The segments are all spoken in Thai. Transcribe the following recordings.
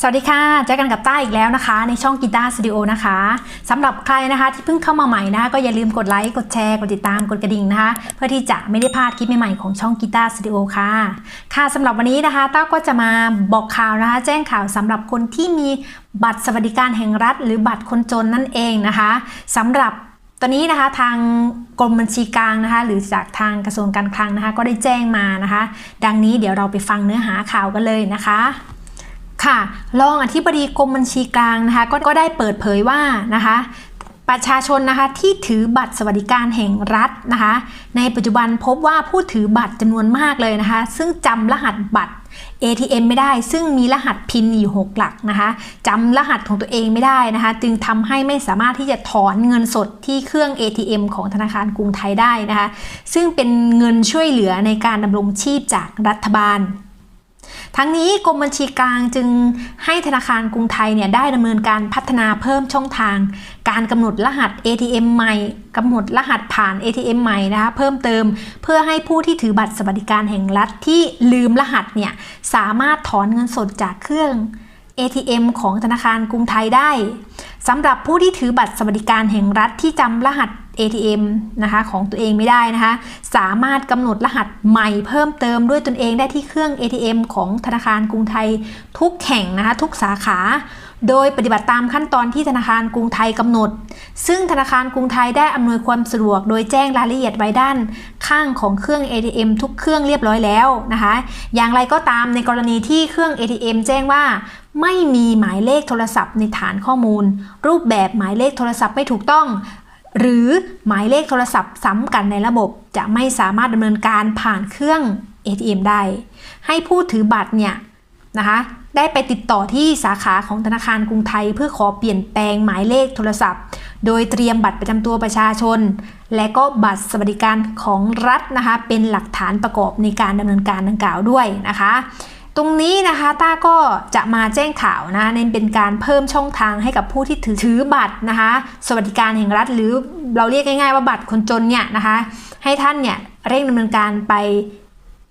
สวัสดีค่ะเจอกันกับต้าอีกแล้วนะคะ ในช่องกีตาร์สตูดิโอนะคะสำหรับใครนะคะที่เพิ่งเข้ามาใหม่นะคะก็อย่าลืมกดไลค์กดแชร์กดติดตามกดกระดิ่งนะคะ เพื่อที่จะไม่ได้พลาดคลิปใหม่ๆของช่องกีตาร์สตูดิโอค่ะค่ะสำหรับวันนี้นะคะต้าก็จะมาบอกข่าวนะคะ แจ้งข่าวสำหรับคนที่มีบัตรสวัสดิการแห่งรัฐ หรือบัตรคนจนนั่นเองนะคะสำหรับตอนนี้นะคะทางกรมบัญชีกลางนะคะ หรือจากทางกระทรวงการคลังนะคะ ก็ได้แจ้งมานะคะ ดังนี้เดี๋ยวเราไปฟังเนื้อหาข่าวกันเลยนะคะ ค่ะรองอธิบดีกรมบัญชีกลางนะคะก็ก็ได้เปิดเผยว่านะคะประชาชนนะคะที่ถือบัตรสวัสดิการแห่งรัฐนะคะในปัจจุบันพบว่าผู้ถือบัตรจำนวนมากเลยนะคะ ซึ่งจำรหัสบัตร ATM ไม่ได้ ซึ่งมีรหัสพินอยู่6หลักนะคะจำรหัสของตัวเองไม่ได้นะคะ จึงทำให้ไม่สามารถที่จะถอนเงินสดที่เครื่อง ATM ของธนาคารกรุงไทยได้นะคะ ซึ่งเป็นเงินช่วยเหลือในการดำรงชีพจากรัฐบาล ทั้งนี้กรมบัญชีกลางจึงให้ธนาคารกรุงไทยเนี่ยได้ดำเนินการพัฒนาเพิ่มช่องทาง การกำหนดรหัส ATM ใหม่กำหนดรหัสผ่าน ATM ใหม่นะคะเพิ่มเติมเพื่อให้ผู้ที่ถือบัตรสวัสดิการแห่งรัฐที่ลืมรหัสเนี่ยสามารถถอนเงินสดจากเครื่อง ATM ของธนาคารกรุงไทยได้สำหรับผู้ที่ถือบัตรสวัสดิการแห่งรัฐที่จำรหัส ATM นะคะของตัวเองไม่ได้นะคะ สามารถกำหนดรหัสใหม่เพิ่มเติมด้วยตนเองได้ที่เครื่อง ATM ของธนาคารกรุงไทยทุกแห่งนะคะทุกสาขา โดยปฏิบัติตามขั้นตอนที่ธนาคารกรุงไทยกำหนด ซึ่งธนาคารกรุงไทยได้อำนวยความสะดวก โดยแจ้งรายละเอียดไว้ด้านข้างของเครื่อง ATM ทุกเครื่องเรียบร้อยแล้วนะคะ อย่างไรก็ตามในกรณีที่เครื่อง ATM แจ้งว่าไม่มีหมายเลขโทรศัพท์ในฐานข้อมูล รูปแบบหมายเลขโทรศัพท์ไม่ถูกต้อง หรือหมายเลขโทรศัพท์ซ้ำกันในระบบจะไม่สามารถดำเนินการผ่านเครื่อง ATM ได้ ให้ผู้ถือบัตรเนี่ยนะคะได้ไปติดต่อที่สาขาของธนาคารกรุงไทย เพื่อขอเปลี่ยนแปลงหมายเลขโทรศัพท์ โดยเตรียมบัตรประจำตัวประชาชน และก็บัตรสวัสดิการของรัฐนะคะเป็นหลักฐานประกอบในการดำเนินการดังกล่าวด้วยนะคะ ตรงนี้นะคะต้าก็จะมาแจ้งข่าวนะเน้นเป็นการเพิ่มช่องทางให้กับผู้ที่ถือถือบัตรนะคะ สวัสดิการแห่งรัฐหรือเราเรียกง่ายๆว่าบัตรคนจนเนี่ยนะคะ ให้ท่านเนี่ยเร่งดำเนินการไป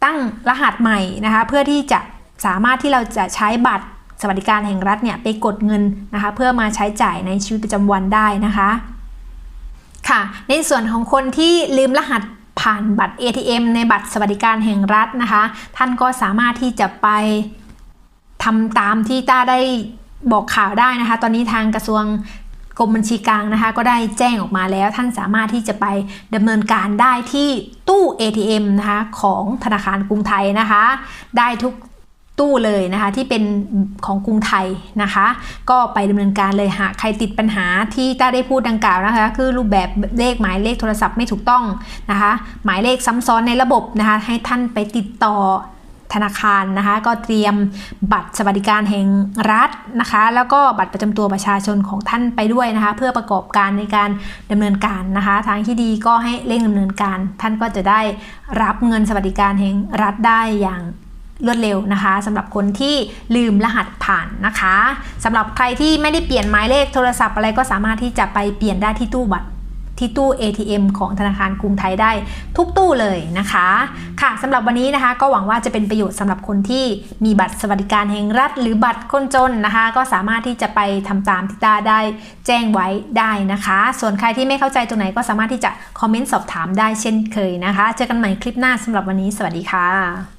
ตั้งรหัสใหม่นะคะ เพื่อที่จะสามารถที่เราจะใช้บัตรสวัสดิการแห่งรัฐเนี่ยไปกดเงินนะคะ เพื่อมาใช้จ่ายในชีวิตประจำวันได้นะคะค่ะในส่วนของคนที่ลืมรหัส ผ่านบัตร ATM ในบัตรสวัสดิการแห่งรัฐนะคะ ท่านก็สามารถที่จะไปทำตามที่ต้าได้บอกข่าวได้นะคะ ตอนนี้ทางกระทรวงกรมบัญชีกลางนะคะ ก็ได้แจ้งออกมาแล้ว ท่านสามารถที่จะไปดำเนินการได้ที่ตู้ ATM นะคะของธนาคารกรุงไทยนะคะ ได้ทุก ตู้เลยนะคะที่เป็นของกรุงไทยนะคะ ก็ไปดำเนินการเลยหากใครติดปัญหาที่ต้าได้พูดดังกล่าวนะคะ คือรูปแบบเลขหมายเลขโทรศัพท์ไม่ถูกต้องนะคะ หมายเลขซ้ำซ้อนในระบบนะคะ ให้ท่านไปติดต่อธนาคารนะคะ ก็เตรียมบัตรสวัสดิการแห่งรัฐนะคะ แล้วก็บัตรประจำตัวประชาชนของท่านไปด้วยนะคะ เพื่อประกอบการในการดำเนินการนะคะ ทางที่ดีก็ให้เร่งดำเนินการ ท่านก็จะได้รับเงินสวัสดิการแห่งรัฐได้อย่าง รวดเร็วนะคะสำหรับคนที่ลืมรหัสผ่านนะคะสำหรับใครที่ไม่ได้เปลี่ยนหมายเลขโทรศัพท์อะไรก็สามารถที่จะไปเปลี่ยนได้ที่ตู้บัตรที่ตู้ ATM ของธนาคารกรุงไทยได้ทุกตู้เลยนะคะ ค่ะสำหรับวันนี้นะคะ ก็หวังว่าจะเป็นประโยชน์สำหรับคนที่มีบัตรสวัสดิการแห่งรัฐ หรือบัตรคนจนนะคะ ก็สามารถที่จะไปทำตามที่ตาได้แจ้งไว้ได้นะคะ ส่วนใครที่ไม่เข้าใจตรงไหนก็สามารถที่จะคอมเมนต์สอบถามได้เช่นเคยนะคะ เจอกันใหม่คลิปหน้าสำหรับวันนี้ สวัสดีค่ะ